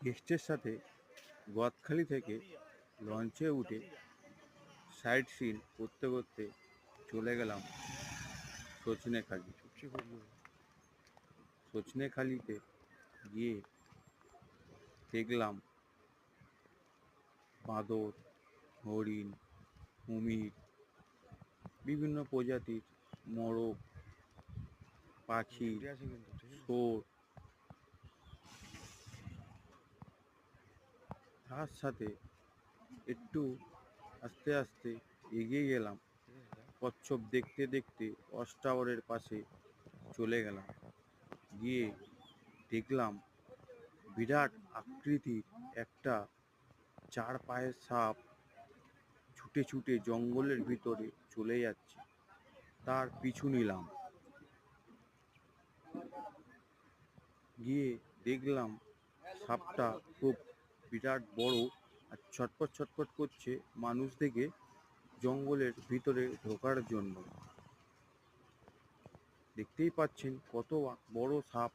গেস্টের সাথে গদখালি থেকে লঞ্চে উঠে সাইট সিন করতে করতে চলে গেলাম সজনেখালি সজনেখালিতে গিয়ে দেখলাম বাঁদর হরিণ কুমির বিভিন্ন প্রজাতির মোরগ পাখি শুয়োর তার সাথে একটু আস্তে আস্তে এগিয়ে গেলাম। কচ্ছপ দেখতে দেখতে ওয়াচ টাওয়ারের পাশে চলে গেলাম। গিয়ে দেখলাম বিরাট আকৃতির একটা চার পায়ের সাপ ছুটে ছুটে জঙ্গলের ভিতরে চলে যাচ্ছে। তার পিছু নিলাম। গিয়ে দেখলাম সাপটা খুব বিরাট বড় আর ছটপট ছটপট করছে মানুষ দেখে জঙ্গলের ভিতরে ঢোকার জন্য। দেখতেই পাচ্ছেন কত বড় সাপ।